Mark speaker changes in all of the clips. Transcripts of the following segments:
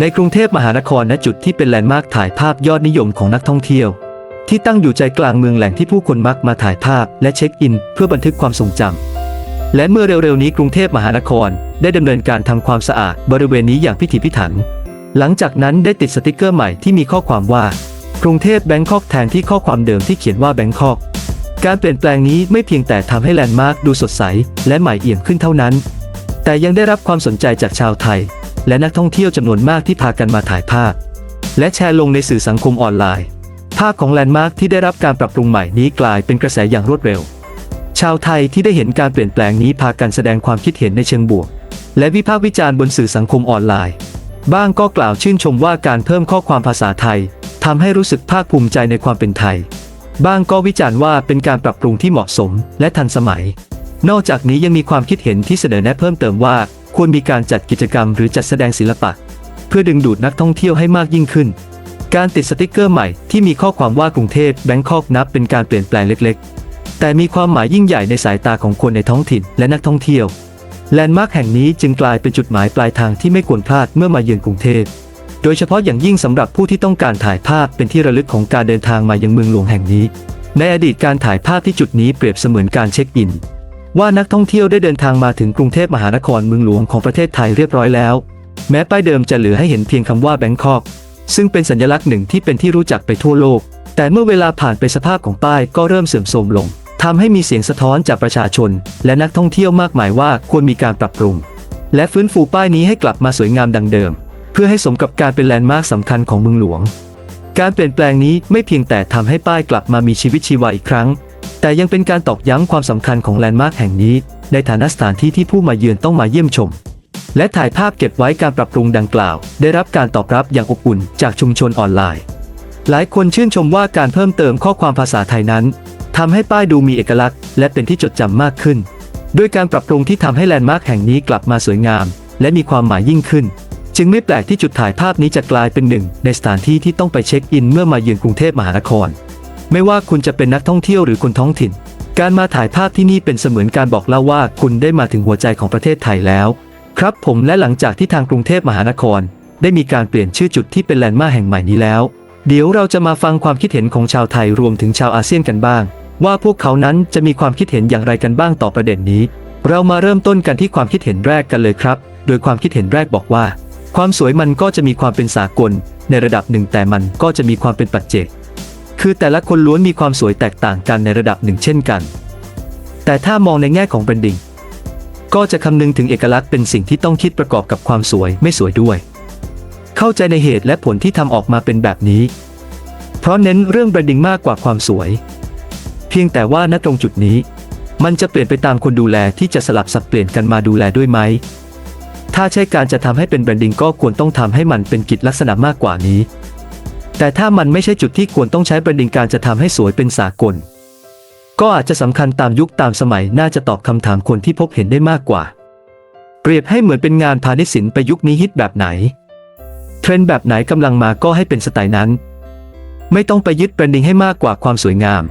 Speaker 1: ในกรุงเทพมหานครณจุดที่เป็นแลนด์มาร์คถ่ายภาพยอดนิยมของนักท่องเที่ยว ที่ตั้งอยู่ใจกลางเมืองแหล่งที่ผู้คนมักมาถ่ายภาพและเช็คอิน เพื่อบันทึกความทรงจำและเมื่อเร็วๆนี้กรุงเทพมหานคร ได้ดำเนินการทำความสะอาดบริเวณนี้อย่างพิถีพิถัน หลังจากนั้นได้ติดสติกเกอร์ใหม่ที่มีข้อความว่า กรุงเทพแบงคอกแทนที่ข้อความเดิมที่เขียนว่าแบงคอกการเปลี่ยนแปลงนี้ไม่เพียงแต่ทำให้แลนด์มาร์คดูสดใส และใหม่เอี่ยมขึ้นเท่านั้น แต่ยังได้รับความสนใจจากชาวไทย และนักท่องเที่ยวจำนวนมากที่พากันมาถ่ายภาพ และแชร์ลงในสื่อสังคมออนไลน์ ภาพของแลนด์มาร์คที่ได้รับการปรับปรุงใหม่นี้กลายเป็นกระแสอย่างรวดเร็ว ชาวไทยที่ได้เห็นการเปลี่ยนแปลงนี้พากันแสดงความคิดเห็นในเชิงบวก และวิพากษ์วิจารณ์บนสื่อสังคมออนไลน์ บ้างก็กล่าวชื่นชมว่าการเพิ่มข้อความภาษาไทยทำให้รู้สึกภาคภูมิใจในความเป็นไทย บ้างก็วิจารณ์ว่าเป็นการปรับปรุงที่เหมาะสมและทันสมัย นอกจากนี้ยังมีความคิดเห็นที่เสนอแนะเพิ่มเติมว่า ควรมีการจัดกิจกรรมหรือจัดแสดงศิลปะ เพื่อดึงดูดนักท่องเที่ยวให้มากยิ่งขึ้น การติดสติกเกอร์ใหม่ที่มีข้อความว่ากรุงเทพแบงคอกนับเป็นการเปลี่ยนแปลงเล็กๆ แต่มีความหมายยิ่งใหญ่ในสายตาของคนในท้องถิ่นและนักท่องเที่ยวแลนด์มาร์คแห่งนี้จึงกลายเป็นจุดหมายปลายทางที่ไม่ควรพลาดเมื่อมาเยือนกรุงเทพโดยเฉพาะอย่างยิ่งสำหรับผู้ที่ต้องการถ่ายภาพเป็นที่ระลึกของการเดินทางมายังเมืองหลวงแห่งนี้ ในอดีตการถ่ายภาพที่จุดนี้เปรียบเสมือนการเช็คอิน ว่านักท่องเที่ยวได้เดินทางมาถึงกรุงเทพมหานครเมืองหลวงของประเทศไทยเรียบร้อยแล้ว แม้ป้ายเดิมจะเหลือให้เห็นเพียงคำว่าแบงคอก ซึ่งเป็นสัญลักษณ์หนึ่งที่เป็นที่รู้จักไปทั่วโลก แต่เมื่อเวลาผ่านไปสภาพของป้ายก็เริ่มเสื่อมโทรมลงทำให้มีเสียงสะท้อนจากประชาชน และนักท่องเที่ยวมากมายว่าควรมีการปรับปรุง และฟื้นฟูป้ายนี้ให้กลับมาสวยงามดังเดิม เพื่อให้สมกับการเป็นแลนด์มาร์คสำคัญของเมืองหลวง การเปลี่ยนแปลงนี้ไม่เพียงแต่ทำให้ป้ายกลับมามีชีวิตชีวาอีกครั้ง แต่ยังเป็นการตอกย้ำความสำคัญของแลนด์มาร์คแห่งนี้ ในฐานะสถานที่ที่ผู้มาเยือนต้องมาเยี่ยมชม และถ่ายภาพเก็บไว้การปรับปรุงดังกล่าว ได้รับการตอบรับอย่างอบอุ่นจากชุมชนออนไลน์ หลายคนชื่นชมว่าการเพิ่มเติมข้อความภาษาไทยนั้นทำให้ป้ายดูมีเอกลักษณ์ และเป็นที่จดจำมากขึ้น ด้วยการปรับปรุงที่ทำให้แลนด์มาร์คแห่งนี้กลับมาสวยงาม และมีความหมายยิ่งขึ้น จึงไม่แปลกที่จุดถ่ายภาพนี้จะกลายเป็นหนึ่ง ในสถานที่ที่ต้องไปเช็คอินเมื่อมาเยือนกรุงเทพมหานคร ไม่ว่าคุณจะเป็นนักท่องเที่ยวหรือคนท้องถิ่น การมาถ่ายภาพที่นี่เป็นเสมือนการบอกเล่าว่าคุณได้มาถึงหัวใจของประเทศไทยแล้ว ครับผมและหลังจากที่ทางกรุงเทพมหานคร ได้มีการเปลี่ยนชื่อจุดที่เป็นแลนด์มาร์คแห่งใหม่นี้แล้ว เดี๋ยวเราจะมาฟังความคิดเห็นของชาวไทยรวมถึงชาวอาเซียนกันบ้าง ว่าพวกเขานั้นจะมีความคิดเห็นอย่างไรกันบ้างต่อประเด็นนี้ เรามาเริ่มต้นกันที่ความคิดเห็นแรกกันเลยครับ โดยความคิดเห็นแรกบอกว่า ความสวยมันก็จะมีความเป็นสากล ในระดับหนึ่งแต่มันก็จะมีความเป็นปัจเจก คือแต่ละคนล้วนมีความสวยแตกต่างกันในระดับหนึ่งเช่นกัน แต่ถ้ามองในแง่ของแบรนดิ้งก็จะคำนึงถึงเอกลักษณ์เป็นสิ่งที่ต้องคิดประกอบกับความสวยไม่สวยด้วย เข้าใจในเหตุและผลที่ทำออกมาเป็นแบบนี้ เพราะเน้นเรื่องแบรนดิ้งมากกว่าความสวย เพียงแต่ว่าณตรงจุดนี้ มันจะเปลี่ยนไปตามคนดูแลที่จะสลับสับเปลี่ยนกันมาดูแลด้วยไหมถ้าใช่การจะทำให้เป็นแบรนดิ้งก็ควรต้องทำให้มันเป็นกิจลักษณะมากกว่านี้ แต่ถ้ามันไม่ใช่จุดที่ควรต้องใช้แบรนดิ้งการจะทำให้สวยเป็นสากล ก็อาจจะสำคัญตามยุคตามสมัยน่าจะตอบคำถามคนที่พบเห็นได้มากกว่า เปรียบให้เหมือนเป็นงานพาณิชย์ศิลป์ไปยุคนี้ฮิตแบบไหน เทรนด์แบบไหนกำลังมาก็ให้เป็นสไตล์นั้น ไม่ต้องไปยึดแบรนดิ้งให้มากกว่าความสวยงาม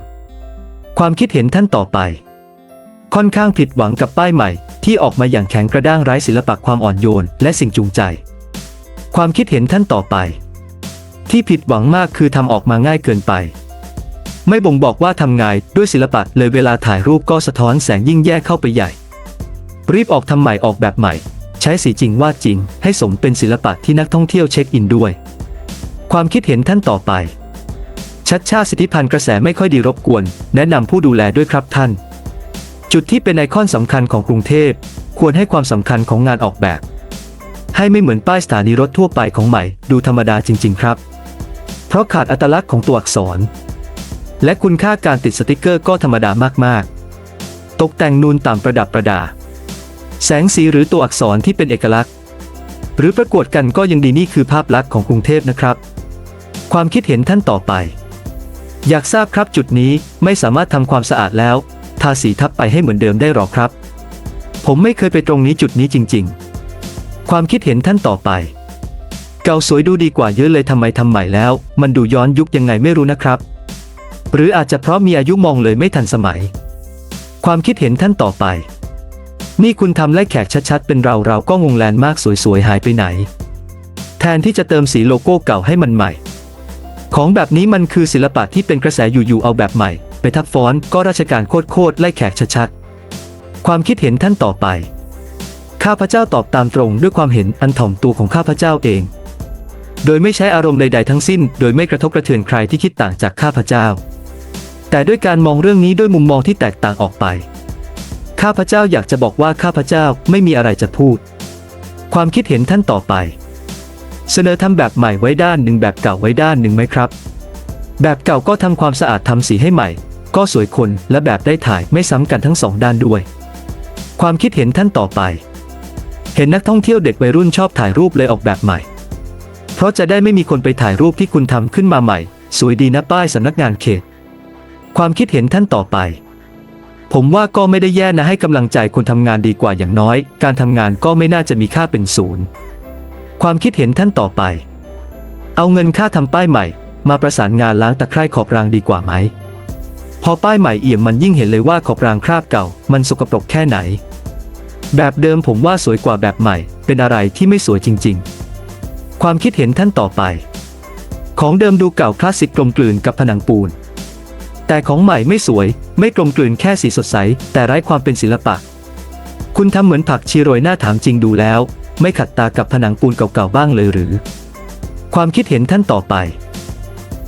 Speaker 1: ความคิดเห็นท่านต่อไป ค่อนข้างผิดหวังกับป้ายใหม่ ที่ออกมาอย่างแข็งกระด้างไร้ศิลปะความอ่อนโยน และสิ่งจูงใจ ความคิดเห็นท่านต่อไป ที่ผิดหวังมากคือทำออกมาง่ายเกินไป ไม่บ่งบอกว่าทำงานด้วยศิลปะเลยเวลาถ่ายรูปก็สะท้อนแสงยิ่งแย่เข้าไปใหญ่ รีบออกทำใหม่ออกแบบใหม่ ใช้สีจริงวาดจริง ให้สมเป็นศิลปะที่นักท่องเที่ยวเช็คอินด้วย ความคิดเห็นท่านต่อไป ชัดชาติสิทธิพันธ์กระแสไม่ค่อยดีรบกวน แนะนำผู้ดูแลด้วยครับท่าน จุดที่เป็นไอคอนสำคัญของกรุงเทพ ควรให้ความสำคัญของงานออกแบบ ให้ไม่เหมือนป้ายสถานีรถทั่วไปของใหม่ ดูธรรมดาจริง ๆ ครับ เพราะขาดอัตลักษณ์ของตัวอักษร และคุณค่าการติดสติกเกอร์ก็ธรรมดามากๆ ตกแต่งนูนต่ำประดับประดา แสงสีหรือตัวอักษรที่เป็นเอกลักษณ์ หรือประกวดกันก็ยังดีนี่คือภาพลักษณ์ของกรุงเทพนะครับ ความคิดเห็นท่านต่อไป อยากทราบครับจุดนี้ไม่สามารถทำความสะอาดแล้ว ทาสีทับไปให้เหมือนเดิมได้หรอครับ ผมไม่เคยไปตรงนี้จุดนี้จริง ๆ ความคิดเห็นท่านต่อไป เก่าสวยดูดีกว่าเยอะเลยทำไมทำใหม่แล้ว มันดูย้อนยุคยังไงไม่รู้นะครับ หรืออาจจะเพราะมีอายุมองเลยไม่ทันสมัย ความคิดเห็นท่านต่อไป นี่คุณทำไล่แขกชัดๆ เป็นเราเราก็งงแลนมากสวยๆหายไปไหน แทนที่จะเติมสีโลโก้เก่าให้มันใหม่ ของแบบนี้มันคือศิลปะที่เป็นกระแสอยู่ๆเอาแบบใหม่ ไปทับฟอนต์ก็ราชการโคตรๆไล่แขกชัดๆความคิดเห็นท่านต่อไปข้าพเจ้าตอบตามตรงด้วยความเห็นอันถ่อมตัวของข้าพเจ้าเอง โดยไม่ใช้อารมณ์ใด ๆ ทั้งสิ้น โดยไม่กระทบกระเทือนใครที่คิดต่างจากข้าพเจ้า แต่ด้วยการมองเรื่องนี้ด้วยมุมมองที่แตกต่างออกไป ข้าพเจ้าอยากจะบอกว่าข้าพเจ้าไม่มีอะไรจะพูด ความคิดเห็นท่านต่อไป เสนอทำแบบใหม่ไว้ด้านหนึ่งแบบเก่าไว้ด้านหนึ่งไหมครับ แบบเก่าก็ทำความสะอาดทำสีให้ใหม่ ก็สวยคนและแบบได้ถ่ายไม่ซ้ำกันทั้งสองด้านด้วย ความคิดเห็นท่านต่อไป เห็นนักท่องเที่ยวเด็กวัยรุ่นชอบถ่ายรูปเลยออกแบบใหม่ เพราะจะได้ไม่มีคนไปถ่ายรูปที่คุณทำขึ้นมาใหม่ สวยดีนะป้ายสำนักงานเขต ความคิดเห็นท่านต่อไป ผมว่าก็ไม่ได้แย่นะให้กำลังใจคนทำงานดีกว่าอย่างน้อย การทำงานก็ไม่น่าจะมีค่าเป็นศูนย์ความคิดเห็นท่านต่อไป เอาเงินค่าทำป้ายใหม่ มาประสานงานล้างตะไคร่ขอบรางดีกว่าไหม พอป้ายใหม่เอี่ยมมันยิ่งเห็นเลยว่าขอบรางคราบเก่า มันสกปรกแค่ไหน แบบเดิมผมว่าสวยกว่าแบบใหม่ เป็นอะไรที่ไม่สวยจริง ๆ ความคิดเห็นท่านต่อไป ของเดิมดูเก่าคลาสสิกกลมกลืนกับผนังปูน แต่ของใหม่ไม่สวย ไม่กลมกลืนแค่สีสดใส แต่ไร้ความเป็นศิลปะ คุณทำเหมือนผักชีโรยหน้าถามจริงดูแล้ว ไม่ขัดตากับผนังปูนเก่าๆบ้างเลยหรือ ความคิดเห็นท่านต่อไป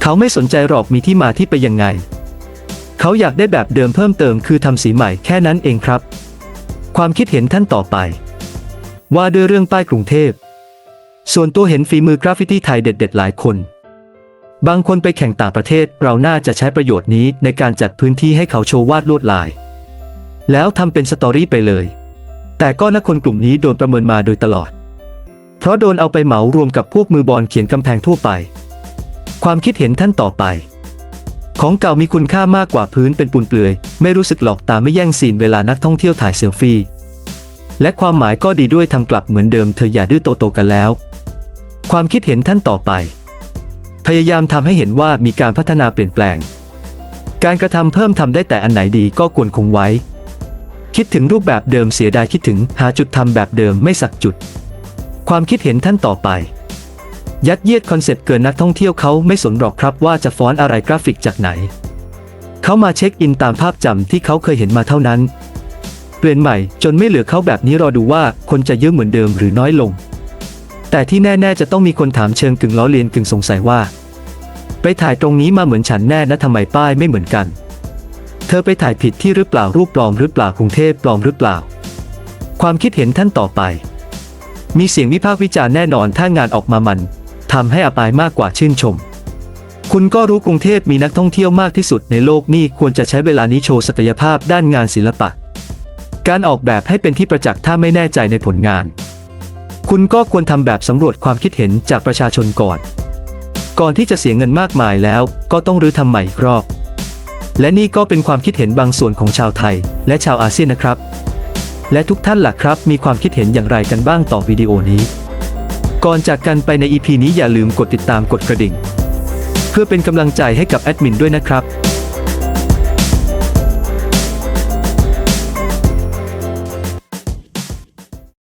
Speaker 1: เขาไม่สนใจหรอกมีที่มาที่ไปยังไง เขาอยากได้แบบเดิมเพิ่มเติมคือทำสีใหม่แค่นั้นเองครับ ความคิดเห็นท่านต่อไป ว่าด้วยเรื่องป้ายกรุงเทพ ส่วนตัวเห็นฝีมือกราฟฟิตี้ไทยเด็ด ๆ หลายคน บางคนไปแข่งต่างประเทศเราน่าจะใช้ประโยชน์นี้ในการจัดพื้นที่ให้เขาโชว์วาดลวดลาย แล้วทำเป็นสตอรี่ไปเลย แต่ก็นักคนกลุ่มนี้โดนประเมินมาโดยตลอด เพราะโดนเอาไปเหมารวมกับพวกมือบอลเขียนกำแพงทั่วไป ความคิดเห็นท่านต่อไป ของเก่ามีคุณค่ามากกว่าพื้นเป็นปูนเปลือย ไม่รู้สึกหลอกตาไม่แย่งซีนเวลานักท่องเที่ยวถ่ายเซลฟี่ และความหมายก็ดีด้วยทำกลับเหมือนเดิมเธออย่าดื้อโตๆกันแล้ว ความคิดเห็นท่านต่อไป พยายามทำให้เห็นว่ามีการพัฒนาเปลี่ยนแปลง การกระทำเพิ่มทำได้แต่อันไหนดีก็ควรคงไว้ คิดถึงรูปแบบเดิมเสียดายคิดถึงหาจุดทำแบบเดิมไม่สักจุด ความคิดเห็นท่านต่อไป ยัดเยียดคอนเซ็ปต์เกินนักท่องเที่ยวเขาไม่สนหรอกครับว่าจะฟ้อนอะไรกราฟิกจากไหน เขามาเช็คอินตามภาพจำที่เขาเคยเห็นมาเท่านั้น ปลี่ยนใหม่ จนไม่เหลือเขาแบบนี้รอดูว่าคนจะเยอะเหมือนเดิมหรือน้อยลง แต่ที่แน่ ๆ จะต้องมีคนถามเชิงกึ่งล้อเลียนกึ่งสงสัยว่า ไปถ่ายตรงนี้มาเหมือนฉันแน่นะทำไมป้ายไม่เหมือนกัน เธอไปถ่ายผิดที่หรือเปล่ารูปปลอมหรือเปล่ากรุงเทพปลอมหรือเปล่า ความคิดเห็นท่านต่อไป มีเสียงวิพากษ์วิจารณ์แน่นอนถ้างานออกมามันทำให้อับอายมากกว่าชื่นชม คุณก็รู้กรุงเทพมีนักท่องเที่ยวมากที่สุดในโลกนี่ควรจะใช้เวลานี้โชว์ศักยภาพด้านงานศิลปะ การออกแบบให้เป็นที่ประจักษ์ถ้าไม่แน่ใจในผลงาน คุณก็ควรทำแบบสำรวจความคิดเห็นจากประชาชนก่อน ก่อนที่จะเสียเงินมากมายแล้ว ก็ต้องรื้อทำใหม่อีกรอบ และนี่ก็เป็นความคิดเห็นบางส่วนของชาวไทย และชาวอาเซียนนะครับ และทุกท่านล่ะครับ มีความคิดเห็นอย่างไรกันบ้างต่อวิดีโอนี้ ก่อนจากกันไปใน EP นี้อย่าลืมกดติดตามกดกระดิ่ง เพื่อเป็นกำลังใจให้กับแอดมินด้วยนะครับ